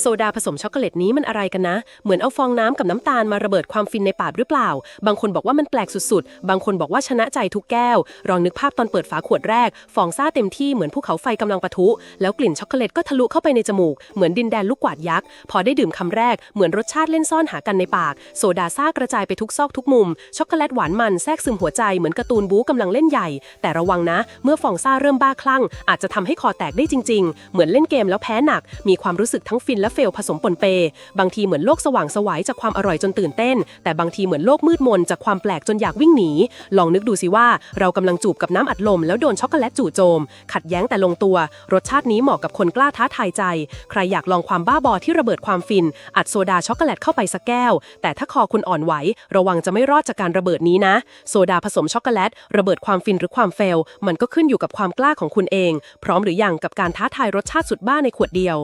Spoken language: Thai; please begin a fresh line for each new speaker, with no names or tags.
โซดาผสมช็อกโกแลตนี้มันอะไรกันนะ เหมือนเอาฟองน้ำกับน้ำตาลมาระเบิดความฟินในปากหรือเปล่า บางคนบอกว่ามันแปลกสุดๆ บางคนบอกว่าชนะใจทุกแก้ว ลองนึกภาพตอนเปิดฝาขวดแรก ฟองซ่าเต็มที่เหมือนภูเขาไฟกำลังปะทุ แล้วกลิ่นช็อกโกแลตก็ทะลุเข้าไปในจมูก เหมือนดินแดนลูกกวาดยักษ์ พอได้ดื่มคำแรก เหมือนรสชาติเล่นซ่อนหากันในปาก โซดาซ่ากระจายไปทุกซอกทุกมุม ช็อกโกแลตหวานมันแทรกซึมหัวใจเหมือนการ์ตูนบู๊กำลังเล่นใหญ่ แต่ระวังนะ เมื่อฟองซ่าเริ่มบ้าคลั่ง อาจจะทำให้คอแตกได้จริง ๆ เหมือนเล่นเกมแล้วแพ้หนัก มีความรู้สึกทั้งฟินและเฟลผสมปนเป บางทีเหมือนโลกสว่างสวายจากความอร่อยจนตื่นเต้น แต่บางทีเหมือนโลกมืดมนจากความแปลกจนอยากวิ่งหนี ลองนึกดูสิว่าเรากำลังจูบกับน้ำอัดลม แล้วโดนช็อกโกแลตจู่โจม ขัดแย้งแต่ลงตัว รสชาตินี้เหมาะกับคนกล้าท้าทายใจ ใครอยากลองความบ้าบอที่ระเบิดความฟิน อัดโซดาช็อกโกแลตเข้าไปสักแก้ว แต่ถ้าคอคุณอ่อนไหว ระวังจะไม่รอดจากการระเบิดนี้นะ โซดาผสมช็อกโกแลต ระเบิดความฟินหรือความเฟล มันก็ขึ้นอยู่กับความกล้าของคุณเอง พร้อมหรือยังกับการท้าทายรสชาติสุดบ้าในขวดเดียว